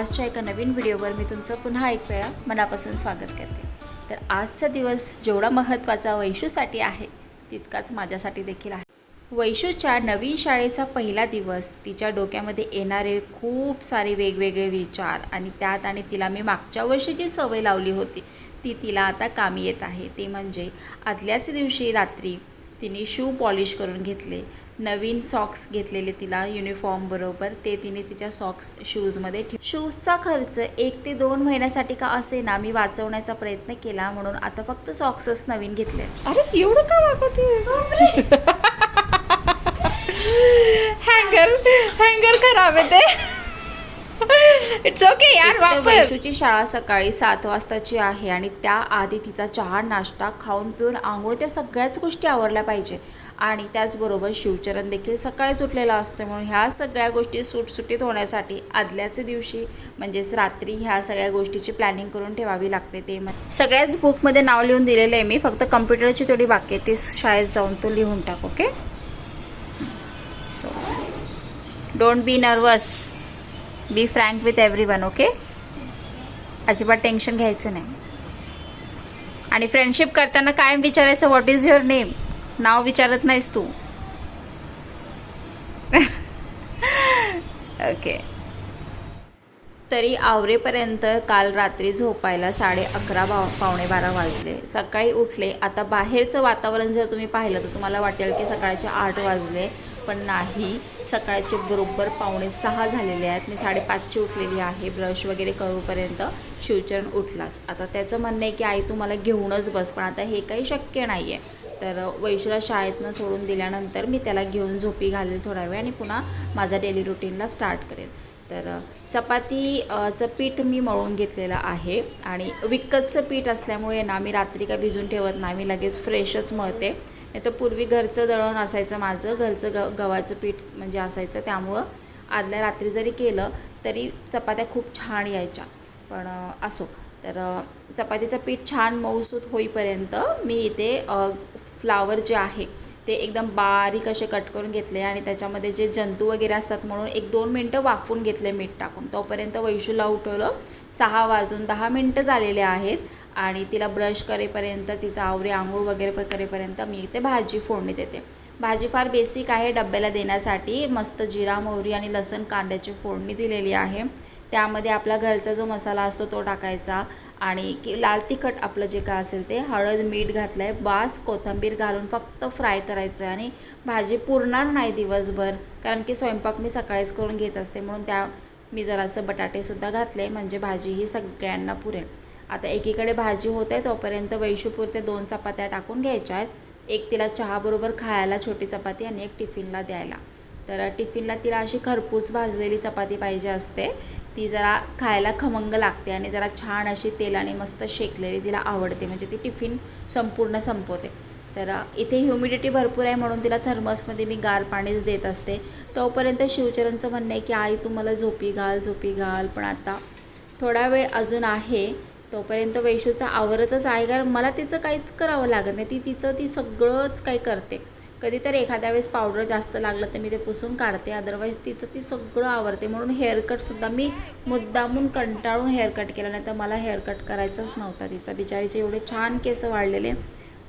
आजच्या एका नवीन व्हिडिओवर मी तुमचं पुन्हा एक वेळा मनापासून स्वागत करते. तर आजचा दिवस जेवढा महत्त्वाचा वैशूसाठी आहे तितकाच माझ्यासाठी देखील आहे. वैशूच्या नवीन शाळेचा पहिला दिवस तिच्या डोक्यामध्ये येणारे खूप सारे वेगवेगळे विचार आणि त्यात आणि तिला मी मागच्या वर्षी जी सवय लावली होती ती तिला आता कामी येत आहे. ते म्हणजे आदल्याच दिवशी रात्री तिने शू पॉलिश करून घेतले. नवीन सॉक्स घेतलेले तिला युनिफॉर्म बरोबर. ते तिने तिच्या सॉक्स शूजमध्ये ठेव शूजचा खर्च एक ते दोन महिन्यासाठी का असे ना मी वाचवण्याचा प्रयत्न केला म्हणून आता फक्त सॉक्सच नवीन घेतले अरे एवढं का वागवते? हँगर हँगर खराब आहे ते. इट्स ओके यार वैशूची शाळा सकाळी सात वाजताची आहे आणि त्याआधी तिचा चहा नाश्ता खाऊन पिऊन आंघोळ त्या सगळ्याच गोष्टी आवरल्या पाहिजे. आणि त्याचबरोबर शिवचरण देखील सकाळीच उठलेला असतो म्हणून ह्या सगळ्या गोष्टी सुटसुटीत होण्यासाठी आदल्याच दिवशी म्हणजेच रात्री ह्या सगळ्या गोष्टीची प्लॅनिंग करून ठेवावी लागते ते सगळ्याच बुकमध्ये नाव लिहून दिलेलं आहे मी. फक्त कम्प्युटरची थोडी बाकी आहे. ती शाळेत जाऊन तो लिहून टाक okay so don't be nervous be frank with everyone okay अजिबात टेन्शन घ्यायचं नाही. आणि फ्रेंडशिप करताना कायम विचारायचं व्हॉट इज युअर नेम नाव विचारत नाहीस तू. ओके तरी आवरेपर्यंत काल रात्री झोपायला साडे अकरा बा पावणे बारा वाजले. सकाळी उठले. आता बाहेरचं वातावरण जर तुम्ही पाहिलं तर तुम्हाला वाटेल की सकाळचे आठ वाजले पण नाही. सकाळचे बरोबर पावणे सहा झालेले आहेत. मी साडेपाचची उठलेली आहे. ब्रश वगैरे करूपर्यंत शिवचरण उठलास आता त्याचं म्हणणं आहे की आई तू मला घेऊनच बस पण आता हे काही शक्य नाही आहे तर वैशूला शाळेतनं सोडून दिल्यानंतर मी त्याला घेऊन झोपी घालेल थोडा वेळ आणि पुन्हा माझा डेली रुटीनला स्टार्ट करेल. तर चपातीचं पीठ मी मळून घेतलेलं आहे आणि विकतचं पीठ असल्यामुळे ना मी रात्री का भिजून ठेवत नाही मी लगेच फ्रेशच मळते. नाही तर पूर्वी घरचं दळण असायचं माझं घरचं ग गव्हाचं पीठ म्हणजे असायचं त्यामुळं आदल्या रात्री जरी केलं तरी चपात्या खूप छान यायच्या. पण असो. तर चपातीचं पीठ छान मऊसूत होईपर्यंत मी इथे फ्लावर जे आहे ते एकदम बारीक असे कट करून घेतले आणि त्याच्यामध्ये जे जंतू वगैरे असतात म्हणून एक दोन मिनटं वाफून घेतले मीठ टाकून. तोपर्यंत वैशूला उठवलं. सहा वाजून दहा मिनटं झालेले आहेत आणि तिला ब्रश करेपर्यंत तिचा आवरे आंघोळ वगैरे करेपर्यंत मी इथे भाजी फोडणी देते भाजी फार बेसिक आहे डब्याला देण्यासाठी. मस्त जिरा मोहरी आणि लसण कांद्याची फोडणी दिलेली आहे. त्यामध्ये आपला घरचा जो मसाला असतो तो टाकायचा. आणि की लाल तिखट आपलं जे काय असेल ते हळद मीठ घातलं आहे बास कोथिंबीर घालून फक्त फ्राय करायचं आहे आणि भाजी पुरणार नाही दिवसभर. कारण की स्वयंपाक मी सकाळीच करून घेत असते म्हणून त्या मी जरासं बटाटेसुद्धा घातले म्हणजे भाजी ही सगळ्यांना पुरेल. आता एकीकडे भाजी होते तोपर्यंत वैशूपुरते दोन चपात्या टाकून घ्यायच्या आहेत. एक तिला चहाबरोबर खायला छोटी चपाती आणि एक टिफिनला द्यायला. तर टिफिनला तिला अशी खरपूस भाजलेली चपाती पाहिजे असते. ती जरा खायला खमंग लागते आणि जरा छान अशी तेलाने मस्त शेकलेली तिला आवडते. म्हणजे ती टिफिन संपूर्ण संपवते. तर इथे ह्युमिडिटी भरपूर आहे म्हणून तिला थर्मसमध्ये मी गार पाणीच देत असते. तोपर्यंत शिवचरणचं म्हणणं आहे की आई तू मला झोपी घाल झोपी घाल. पण आता थोडा वेळ अजून आहे. तोपर्यंत वैशूचं आवरतच आहे. कारण मला तिचं काहीच करावं लागत नाही. ती तिचं ती सगळंच काही करते. कधी तर एखाद्या वेळेस पावडर जास्त लागलं तर मी ते पुसून काढते. अदरवाईज तिचं ती सगळं आवडते म्हणून हेअरकटसुद्धा मी मुद्दामून कंटाळून हेअरकट केला. नाही तर मला हेअरकट करायचाच नव्हता तिचा. बिचारीचे एवढे छान केस वाढलेले.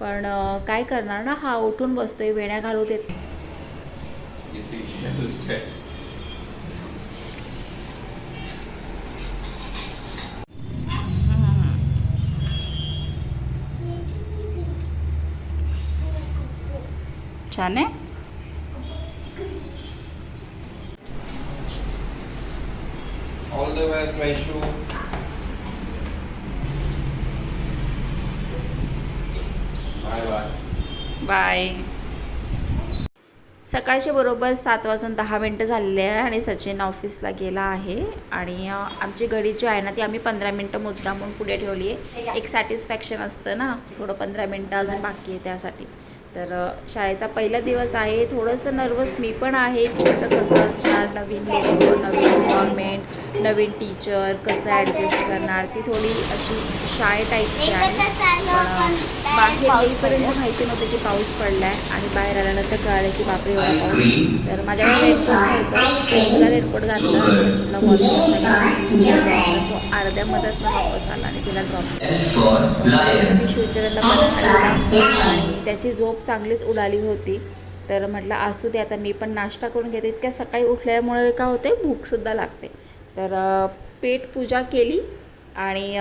पण काय करणार ना? हा उठून बसतोय वेण्या घालू छान आहे. All the best, Vaishu. Bye bye. Bye सकाळचे बरोबर सात वाजून दहा मिनटं झालेले आहे आणि सचिन ऑफिसला गेला आहे. आणि आमची घडी जी आहे ना ती आम्ही पंधरा मिनटं मुद्दामून पुढे ठेवली आहे. एक सॅटिस्फॅक्शन असतं ना थोडं पंधरा मिनटं अजून बाकी आहे त्यासाठी. तर शाळेचा पहिला दिवस आहे. थोडंसं नर्वस मी पण आहे की त्याचं कसं असणार नवीन लोक नवीन एन्व्हायरमेंट नवीन टीचर कसं ॲडजस्ट करणार. ती थोडी अशी शाळे टाईपची आहे. बाहेर येईपर्यंत माहिती नव्हतं की पाऊस पडला आहे आणि बाहेर आल्यानंतर कळालं की बापरे एवढा पाऊस. तर माझ्याकडे रेनकोट नव्हतं. फ्रेंड्सला रेनकोट घातलं सचिनला तो अर्ध्या मदत वापस आला आणि तिला ड्रॉप मी आणला आणि त्याची झोप चांगलीच उडाली होती. तर म्हटलं असू दे आता मी पण नाश्ता करून घेते. इतक्या सकाळी उठल्यामुळे काय होते भूकसुद्धा लागते. तर पेट पूजा केली. आणि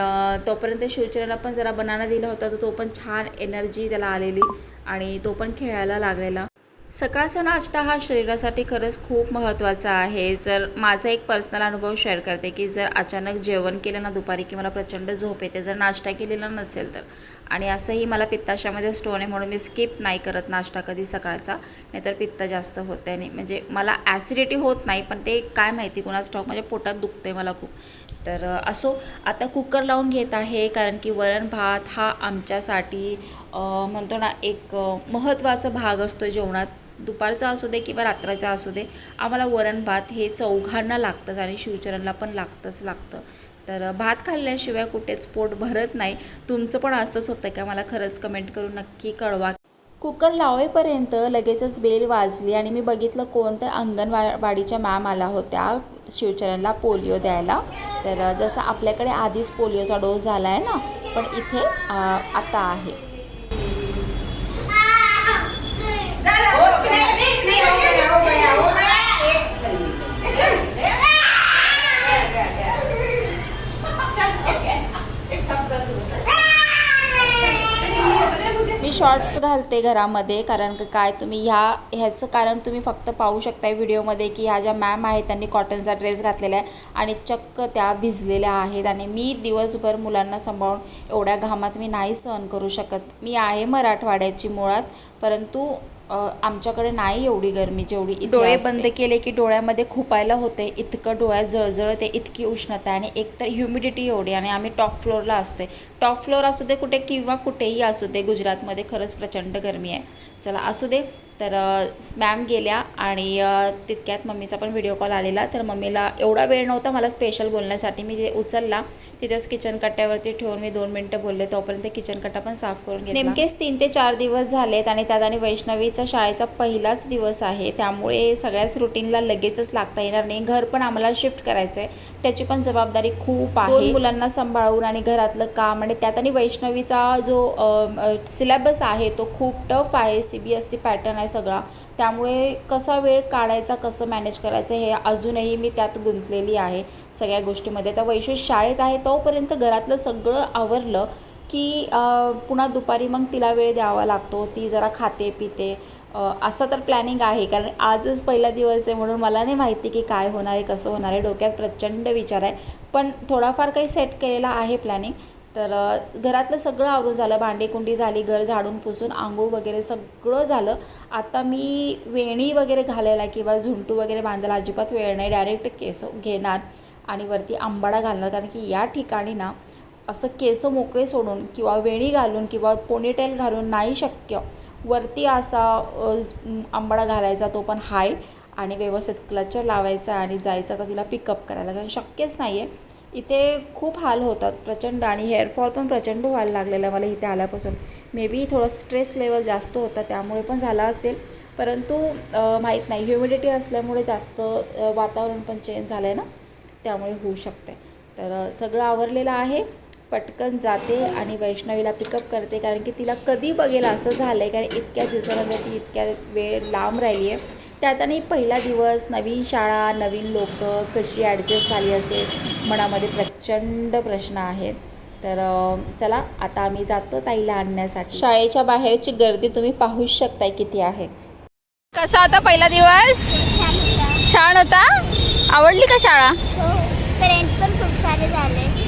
तोपर्यंत शिवचरणला पण जरा बनाना दिला होता. तर तो पण छान एनर्जी त्याला आलेली. आणि तो पण खेळायला लागलेला. सकाळचा नाश्ता हा शरीरासाठी खरंच खूप महत्त्वाचा आहे. जर माझा एक पर्सनल अनुभव शेअर करते की जर अचानक जेवण केलं ना दुपारी की मला प्रचंड झोप येते जर नाश्ता केलेला नसेल तर. आणि असंही मला पित्ताशामध्ये स्टोन आहे म्हणून मी स्किप नाही करत नाश्ता कधी सकाळचा नाहीतर पित्त जास्त होते आणि म्हणजे मला ॲसिडिटी होत नाही पण ते काय माहिती कुणाच स्टॉक माझ्या पोटात दुखते मला खूप. तर असो आता कुकर लावून घेत आहे कारण की वरण भात हा आमच्यासाठी म्हणतो ना एक महत्त्वाचा भाग असतो जेवणात. दुपारचा असू दे किंवा रात्रीचा असू दे आम्हाला वरण भात हे चौघांना लागतंच आणि शिवचरणला पण लागतंच लागतं. तर भात खाल्ल्याशिवाय कुठेच पोट भरत नाही. तुमचं पण असंच होतं का? मला खरंच कमेंट करून नक्की कळवा. कुकर लावेपर्यंत लगेचच बेल वाजली आणि मी बघितलं कोण तर अंगणवाडीच्या मॅम आल्या होत्या शिवचरणला पोलिओ द्यायला. तर जसं आपल्याकडे आधीच पोलिओचा डोस झाला आहे ना पण इथे आता आहे. मी शॉर्ट्स घालते घरामध्ये कारण काय तुम्ही ह्या ह्याचं कारण तुम्ही फक्त पाहू शकताय व्हिडिओमध्ये की ह्या ज्या मॅम आहेत त्यांनी कॉटनचा ड्रेस घातलेला आहे आणि चक्क त्या भिजलेल्या आहेत आणि मी दिवसभर मुलांना सांभाळून एवढ्या घामात मी नाही सहन करू शकत. मी आहे मराठवाड्याची मुळात परंतु आमच्याकडे नाही एवढी गरमी जेवढी डोळे असते. बंद केले की डोळ्यामध्ये खुपायला होते इतकं डोळ्यात जळजळते इतकी उष्णता आणि एकतर ह्युमिडिटी एवढी आणि आम्ही टॉप फ्लोअरला असतोय. टॉप फ्लोअर असू दे कुठे किंवा कुठेही असू दे गुजरातमध्ये खरंच प्रचंड गरमी आहे. चला असू दे. तर मॅम गेल्या आणि तितक्यात मम्मीचा पण व्हिडिओ कॉल आलेला. तर मम्मीला एवढा वेळ नव्हता मला स्पेशल बोलण्यासाठी. मी ते उचलला तिथेच किचन कट्ट्यावरती ठेवून मी दोन मिनटं बोलले. तोपर्यंत किचन कट्टा पण साफ करून घेतला. नेमकेच तीन ते चार दिवस झालेत आणि त्यात आणि वैष्णवीचा शाळेचा पहिलाच दिवस आहे. त्यामुळे सगळ्याच रुटीनला लगेचच लागता येणार नाही. घर पण आम्हाला शिफ्ट करायचं आहे त्याची पण जबाबदारी खूप आहे. दोन मुलांना सांभाळून आणि घरातलं काम आणि त्यात आणि वैष्णवीचा जो सिलेबस आहे तो खूप टफ आहे. C B S C pattern आहे. सगळा. त्यामुळे कसा वेळ काढायचा कसं मॅनेज करायचं हे अजूनही मी त्यात गुंतलेली आहे सगळ्या गोष्टीमध्ये. तर वैशेष शाळेत आहे तोपर्यंत घरातलं सगळं आवरलं की पुन्हा दुपारी मग तिला वेळ द्यावा लागतो. ती जरा खाते पिते. असं तर प्लॅनिंग आहे. कारण आजच पहिला दिवस आहे म्हणून मला नाही माहिती की काय होणार आहे कसं होणार आहे. डोक्यात प्रचंड विचार आहे. पण थोडाफार काही सेट केलेला आहे प्लॅनिंग तर घरातलं सगळं आवरून झालं. भांडेकुंडी झाली घर झाडून पुसून आंघोळ वगैरे सगळं झालं. आता मी वेणी वगैरे घालायला किंवा झुंटू वगैरे बांधायला अजिबात वेळ नाही. डायरेक्ट केस घेणार आणि वरती आंबाडा घालणार. कारण की या ठिकाणी ना असं केस मोकळे सोडून किंवा वेणी घालून किंवा पोनीटेल घालून नाही शक्य. वरती असा आंबाडा घालायचा तो पण हाय आणि व्यवस्थित क्लचर लावायचा आणि जायचं. तर तिला पिकअप करायला. कारण शक्यच नाही आहे इथे खूप हाल होतात. प्रचंड आणि हेअरफॉल पण प्रचंड व्हायला लागलेला आहे मला इथे आल्यापासून. मे बी थोडं स्ट्रेस लेवल जास्त होता त्यामुळे पण झाला असेल. परंतु माहीत नाही. ह्युमिडिटी असल्यामुळे जास्त वातावरण पण चेंज झालं आहे ना? त्यामुळे होऊ शकते तर सगळं आवरलेलं आहे. पटकन जाते आणि वैष्णवीला पिकअप करते. कारण की तिला कधी बघेल असं झालं आहे कारण इतक्या दिवसानंतर ती इतक्या वेळ लांब राहिली आहे त्यात आणि पहिला दिवस नवीन शाळा नवीन लोक कशी ॲडजस्ट झाली असेल मनामध्ये प्रचंड प्रश्न आहेत. तर चला आता आम्ही जातो ताईला आणण्यासाठी. शाळेच्या बाहेरची गर्दी तुम्ही पाहूच शकताय किती आहे. कसा होता पहिला दिवस? छान होता. आवडली का शाळा? हो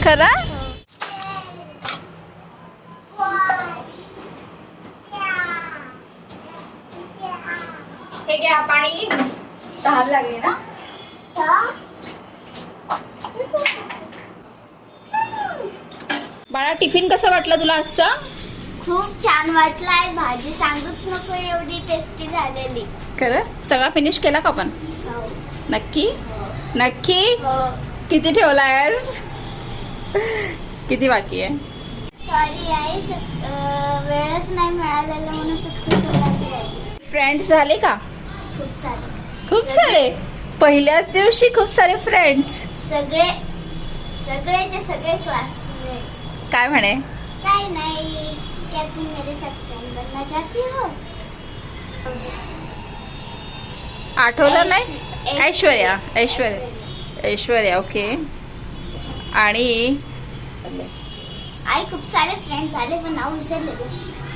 खरं? हे घ्या पाणी तहान लागली ना? बाळा टिफिन कसा वाटला तुला आजचा? खूप छान वाटलाय. भाजी सांगूच नको एवढी टेस्टी झालेली. खरं? सगळा फिनिश केला का आपण? हो. नक्की? नक्की? हो. किती ठेवलायस किती बाकी आहे? सॉरी आईच वेळच नाही मिळालेला म्हणून फ्रेंड्स झाले का? खूप सारे. खूप सारे. पहिल्याच दिवशी खूप सारे फ्रेंड्स सगळे सगळेचे सगळे क्लासमेट काय म्हणे? काय नाही क्या तुम मेरे साथ फ्रेंड बनना चाहती हो? आठवलं नाही? ऐश- ऐश्वर्या ऐश्वर्या. ऐश्वर्या. ओके. आणि? आई खूप सारे फ्रेंड झाले पण नाव विसरले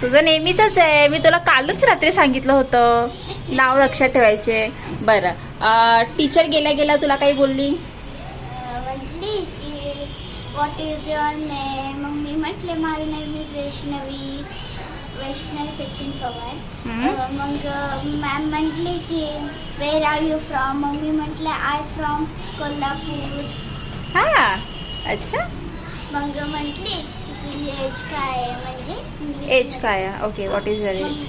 तुझं नेहमीच आहे. मी तुला कालच रात्री सांगितलं होतं. नाव लक्षात ठेवायचे. बरं. टीचर गेल्या गेल्या तुला काही बोलली? म्हटली की व्हॉट इज युअर नेम मग मी म्हटले माझं नेम इज वैष्णवी. वैष्णवी सचिन पवार. मग मॅम म्हटली की वेर आर यू फ्रॉम मग मी म्हटलं आय फ्रॉम कोल्हापूर. हा. अच्छा. मग म्हटली एज काय आहे? म्हणजे एज काय आहे? Okay what is your age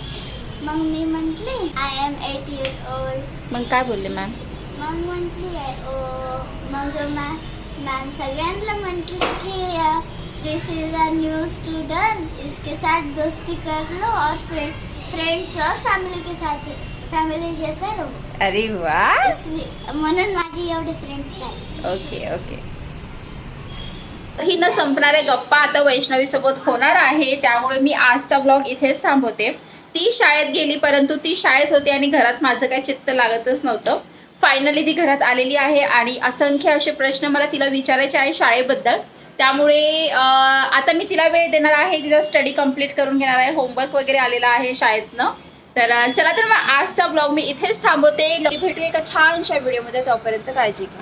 मग- मी म्हटली I am eight year old मग काय बोलले मॅम मग म्हटली मग मॅम मॅम सगळ्यांना म्हटली की this is a new student इसके साथ दोस्ती कर लो और फ्रेंड फ्रेंड्स और फैमिली के साथ फैमिली जैसे रहो। अरे वा म्हणून माझी एवढे फ्रेंड्स झाले ओके ओके ही न संपणाऱ्या गप्पा आता वैष्णवीसोबत होणार आहे. त्यामुळे मी आजचा ब्लॉग इथेच थांबवते. ती शाळेत गेली परंतु ती शाळेत होती आणि घरात माझं काही चित्त लागतच नव्हतं. फायनली ती घरात आलेली आहे आणि असंख्य असे प्रश्न मला तिला विचारायचे आहे शाळेबद्दल. त्यामुळे आता मी तिला वेळ देणार आहे. तिचा स्टडी कंप्लीट करून घेणार आहे. होमवर्क वगैरे आलेला आहे शाळेतनं. तर चला तर मग आजचा ब्लॉग मी इथेच थांबवते. भेटू एका छानशा व्हिडिओमध्ये तोपर्यंत काळजी घ्या.